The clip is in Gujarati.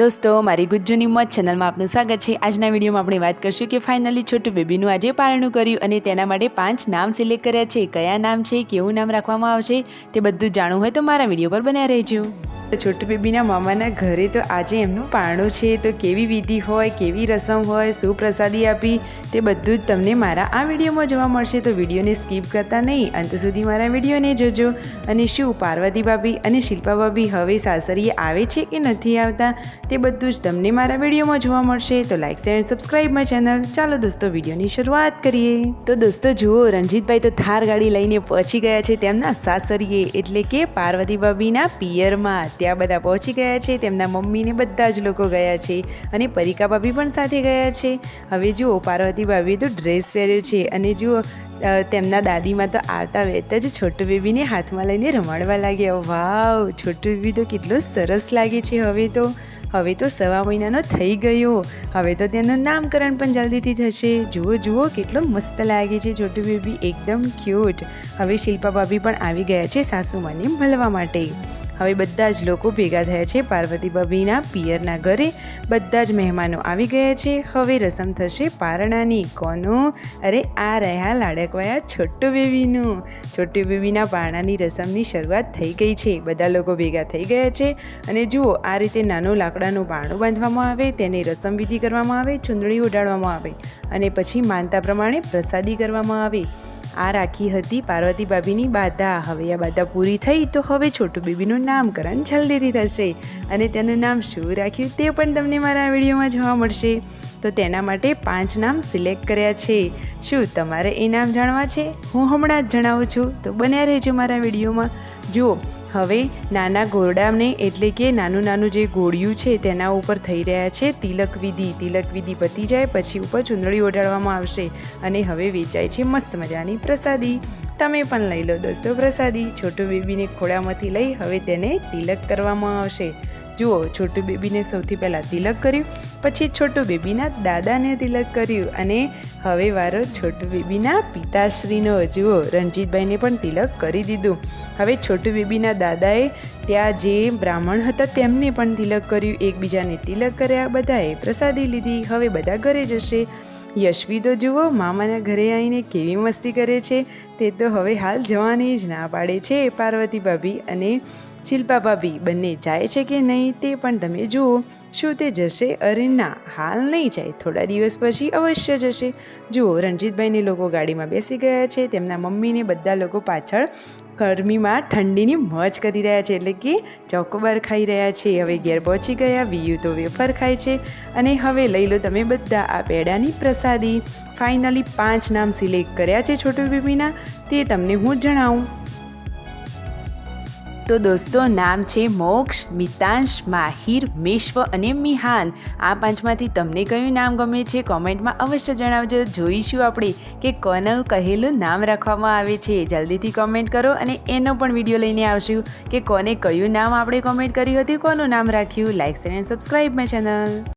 દોસ્તો, મારી ગુજ્જુની મોજ ચેનલમાં આપનું સ્વાગત છે. આજના વિડીયોમાં આપણે વાત કરશું કે ફાઇનલી છોટું બેબીનું આજે પારણું કર્યું અને તેના માટે પાંચ નામ સિલેક્ટ કર્યા છે. કયા નામ છે, કેવું નામ રાખવામાં આવશે, તે બધું જાણવું હોય તો મારા વીડિયો પર બન્યા રહેજો. છોટુ બેબીના મામાના ઘરે તો આજે એમનું પારણું છે. તો કેવી વિધિ હોય, કેવી રસમ હોય, શું પ્રસાદી આપી, તે બધું જ તમને મારા આ વિડીયોમાં જોવા મળશે. તો વિડીયોને સ્કીપ કરતા નહીં, અંત સુધી મારા વિડીયોને જોજો. અને શું પાર્વતી ભાભી અને શિલ્પા ભાભી હવે સાસરીએ આવે છે કે નથી આવતા? તે બધું જ તમને મારા વિડીયોમાં જોવા મળશે. તો like share and subscribe my channel ચાલો દોસ્તો, વિડીયોની શરૂઆત કરીએ. તો દોસ્તો, જુઓ, રણજીતભાઈ તો થાર ગાડી લઈને પહોંચી ગયા છે તેમના સાસરીએ, એટલે કે પાર્વતી ભાભીના પિયરમાં. ત્યાં બધા પહોંચી ગયા છે, તેમના મમ્મીને બધા જ લોકો ગયા છે અને પરિકા ભાભી પણ સાથે ગયા છે. હવે જુઓ, પાર્વતી ભાભીએ તો ડ્રેસ પહેર્યો છે અને જુઓ તેમના દાદીમાં તો આવતા વહેતા જ છોટુ બેબીને હાથમાં લઈને રમાડવા લાગ્યા. વાવ, છોટુ બેબી તો કેટલો સરસ લાગે છે હવે તો. હવે તો સવા મહિનાનો થઈ ગયો. હવે તો તેનું નામકરણ પણ જલ્દીથી થશે. જુઓ જુઓ, કેટલો મસ્ત લાગે છે છોટું બેબી. એકદમ ક્યુટ હવે શિલ્પા ભાભી પણ આવી ગયા છે સાસુમાને મળવા માટે. હવે બધા જ લોકો ભેગા થયા છે પાર્વતી બબીના પિયરના ઘરે. બધા જ મહેમાનો આવી ગયા છે. હવે રસમ થશે પારણાની. કોનો? અરે આ રહ્યા લાડકવાયા છોટુ બેબીનું. છોટુ બેબીના પારણાની રસમની શરૂઆત થઈ ગઈ છે. બધા લોકો ભેગા થઈ ગયા છે. અને જુઓ, આ રીતે નાનું લાકડાનું પારણું બાંધવામાં આવે, તેને રસમ વિધિ કરવામાં આવે ચૂંદડી ઉડાડવામાં આવે અને પછી માનતા પ્રમાણે પ્રસાદી કરવામાં આવે. આ રાખી હતી પાર્વતી બાબીની બાધા. હવે આ બાધા પૂરી થઈ તો હવે છોટું બેબીનું નામકરણ જલ્દીથી થશે અને તેનું નામ શું રાખ્યું તે પણ તમને મારા વિડીયોમાં જોવા મળશે. તો તેના માટે પાંચ નામ સિલેક્ટ કર્યા છે. શું તમારે એ નામ જાણવા છે? હું હમણાં જ જણાવું છું. તો બન્યા રહેજો મારા વિડીયોમાં. જુઓ હવે નાના ઘોરડાને એટલે કે નાનું નાનું જે ગોળિયું છે તેના ઉપર થઈ રહ્યા છે, તિલક વિધિ. તિલક વિધિ પતી જાય પછી ઉપર ચૂંદડી ઓઢાડવામાં આવશે અને હવે વેચાય છે મસ્ત મજાની પ્રસાદી. તમે પણ લઈ લો દોસ્તો પ્રસાદી. છોટું બેબીને ખોળામાંથી લઈ હવે તેને તિલક કરવામાં આવશે. જુઓ, છોટું બેબીને સૌથી પહેલાં તિલક કર્યું, પછી છોટું બેબીના દાદાને તિલક કર્યું અને હવે વારો છોટું બેબીના પિતાશ્રીનો. જુઓ, રણજીતભાઈને પણ તિલક કરી દીધું. હવે છોટું બેબીના દાદાએ ત્યાં જે બ્રાહ્મણ હતા તેમને પણ તિલક કર્યું. એકબીજાને તિલક કર્યા, બધાએ પ્રસાદી લીધી. હવે બધા ઘરે જશે. યશવી તો જુઓ, મામાના ઘરે આવીને કેવી મસ્તી કરે છે. તે તો હવે હાલ જવાની જ ના પાડે છે પાર્વતી ભાભી અને શિલ્પા ભાભી. બંને જાય છે કે નહીં તે પણ તમે જુઓ. શું તે જશે? અરે ના, હાલ નહીં જાય. થોડા દિવસ પછી અવશ્ય જશે. જુઓ, રણજીતભાઈને લોકો ગાડીમાં બેસી ગયા છે. તેમના મમ્મીને બધા લોકો પાછળ ગરમીમાં ઠંડીની મોજ કરી રહ્યા છે એટલે કે ચોકોબાર ખાઈ રહ્યા છે. હવે ઘેર પહોંચી ગયા, વિયુ તો વેફર ખાય છે. અને હવે લઈ લો તમે બધા આ પેડાની પ્રસાદી. ફાઇનલી પાંચ નામ સિલેક્ટ કર્યા છે છોટુ બેબીના. તે તમને હું જણાવું. તો દોસ્તો, નામ છે મોક્ષ, મિતાંશ, માહિર, મિશ્વ અને મિહાન. આ પાંચમાંથી તમને કયું નામ ગમે છે કોમેન્ટમાં અવશ્ય જણાવજો. જોઈશું આપણે કે કોનલ કહેલું નામ રાખવામાં આવે છે. જલ્દીથી કોમેન્ટ કરો અને એનો પણ વીડિયો લઈને આવશું કે કોને કયું નામ આપણે કોમેન્ટ કર્યું હતું, કોનું નામ રાખ્યું. Like share and subscribe my channel